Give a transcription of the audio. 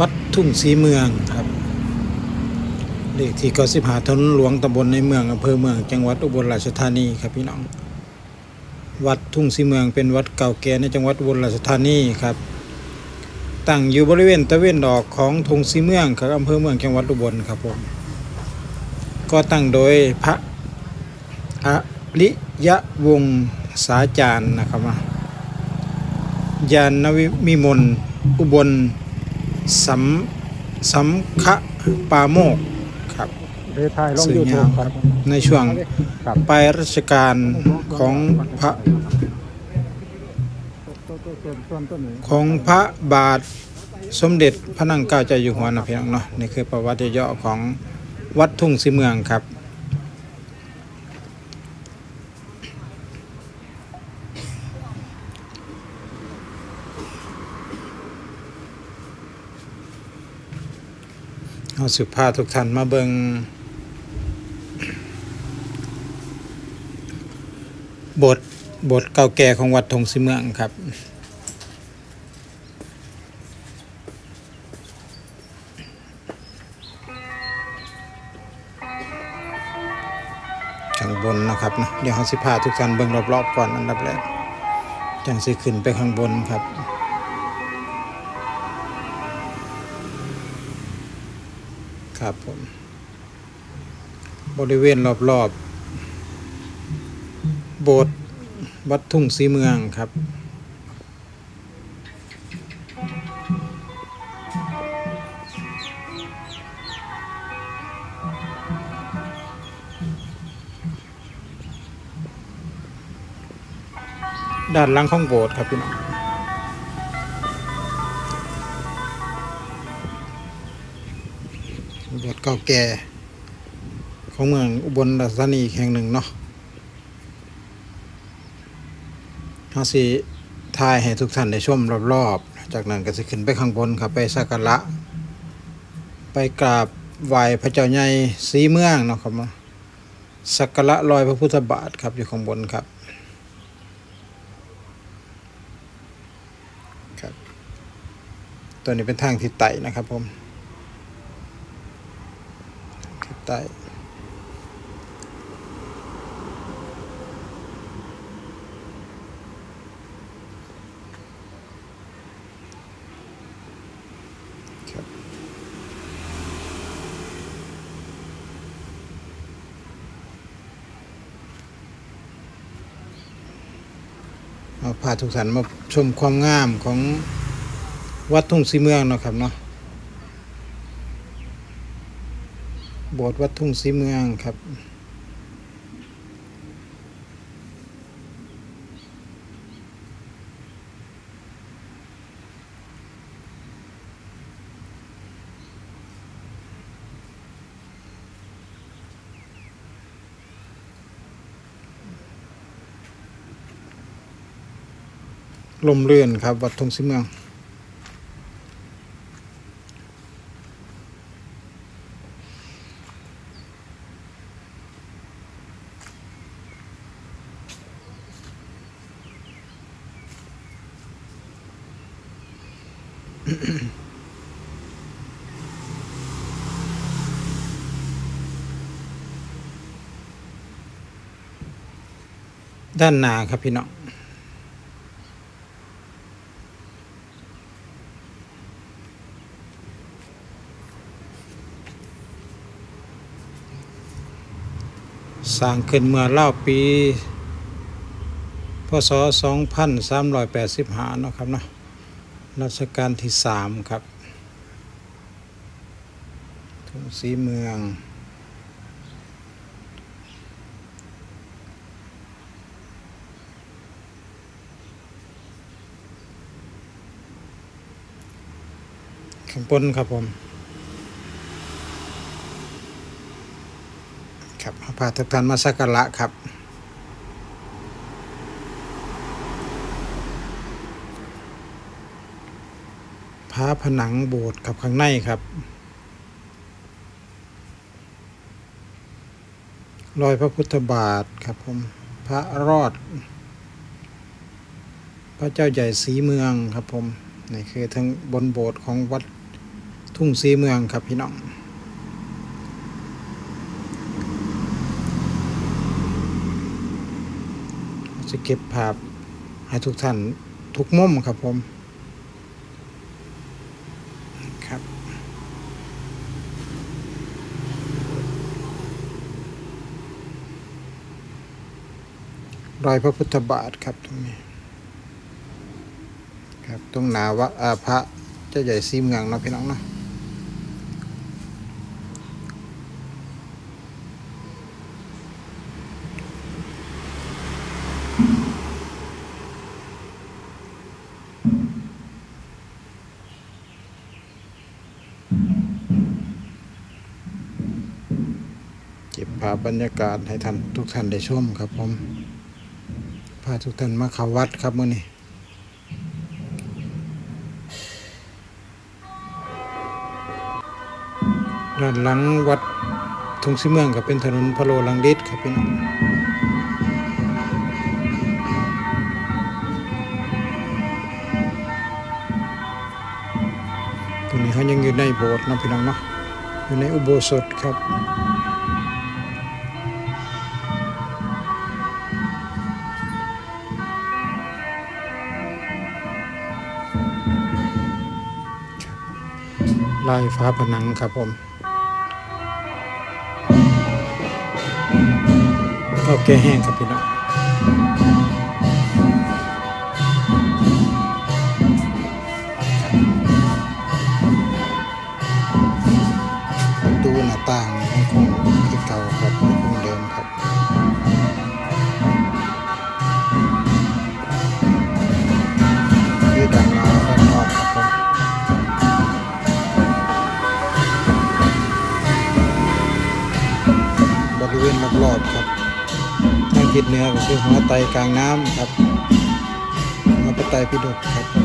วัดทุ่งสีเมืองครับเลขที่ก้าสิบหาถนนหลวงตำบลในเมืองอำเภอเมืองจังหวัดอุบลราชธานีครับพี่น้อง วัดทุ่งสีเมืองเป็นวัดเก่าแก่ในจังหวัดอุบลราชธานีครับ ตั้งอยู่บริเวณตะเวนดอกของทุ่งสีเมืองครับอำเภอเมืองจังหวัดอุบลครับผมก็ตั้งโดยพระอริยวงศาจารย์นะครับว่ายานนวิมิมลอุบล สัมสัมคะปาโมกครับเดทายลงสื่อยูยาทูวบคครัรับบในช่วงครับปลายรัชกาลของพระตัวตัวส่วนส่วนต้นนี้ของพระบาทสมเด็จพระนั่งเกล้าเจ้าอยู่หัวนะพี่น้องเนาะนี่คือประวัติย่อของวัดทุ่งสีเมืองครับ เอาสุภาพทุกท่านมาเบิงบทบทเก่าแก่ของวัดทงสีเมืองครับ ข้างบนนะครับเดี๋ยวเราสิพาทุกท่านเบิ่งรอบๆก่อนอันดับแรกจังสิขึ้นไปข้างบนครับ ครับผม บริเวณรอบๆ โบสถ์วัดทุ่งสีเมืองครับ ด้านหลังของโบสถ์ครับพี่น้อง เก่าแก่ ของเมืองอุบลราชธานีแห่งหนึ่งเนาะเฮาสิถ่ายให้ทุกท่านได้ชมรอบๆ จากนั้นก็สิขึ้นไปข้างบนครับไปสักการะ ไปกราบไหว้พระเจ้าใหญ่สีเมืองเนาะครับสักการะรอยพระพุทธบาทครับอยู่ข้างบนครับครับ ตัวนี้เป็นทางทิศใต้นะครับผม ทิศใต้ ครับเอาพาทุกท่านมาชมความงามของวัดทุ่งสีเมืองเนาะครับเนาะ โบสถ์วัดทุ่งสีเมืองครับ ลมเรื่อนครับ วัดทุ่งสีเมือง ด้านหน้าครับพี่น้องสร้างขึ้นเมื่อเล่าปี พศ 2385 เนาะครับเนาะ รัชกาลที่สามครับทุ่งสีเมือง ข้างบนครับผม ครับพาทุกท่านมาสักการะครับ พระผนังโบสถ์ครับข้างในครับรอยพระพุทธบาทครับผมพระรอด พระเจ้าใหญ่สีเมืองครับผมนี่คือทั้งบนโบสถ์ของวัดทุ่งสีเมืองครับพี่น้องจะเก็บภาพให้ทุกท่านทุกมุมครับผมครับ รอยพระพุทธบาทครับตรงนี้ ครับตรงหนาวัดอาพระเจ้าใหญ่ซีมืองนะพี่น้องเนาะเก็บภาพบรรยากาศให้ท่านทุกท่านได้ชมครับผม พาทุกท่านมาเข้าวัดครับมื้อนี้ด้านหลังวัดทุ่งสีเมืองก็เป็นถนนพะโลลังดิษครับพี่น้องตรงนี้เขายังอยู่ในโบสถ์นะพี่น้องเนาะอยู่ในอุโบสถครับ ลายฟ้าผนังครับผม ก็แก้แห้งครับพี่น้องประตูหน้าต่างยังคงคือเก่าครับยังคงเดิมครับ บริเวณรอบๆครับทางทิศเหนือก็คือหัวไตกลางน้ำครับหัวปะไตพิดกครับ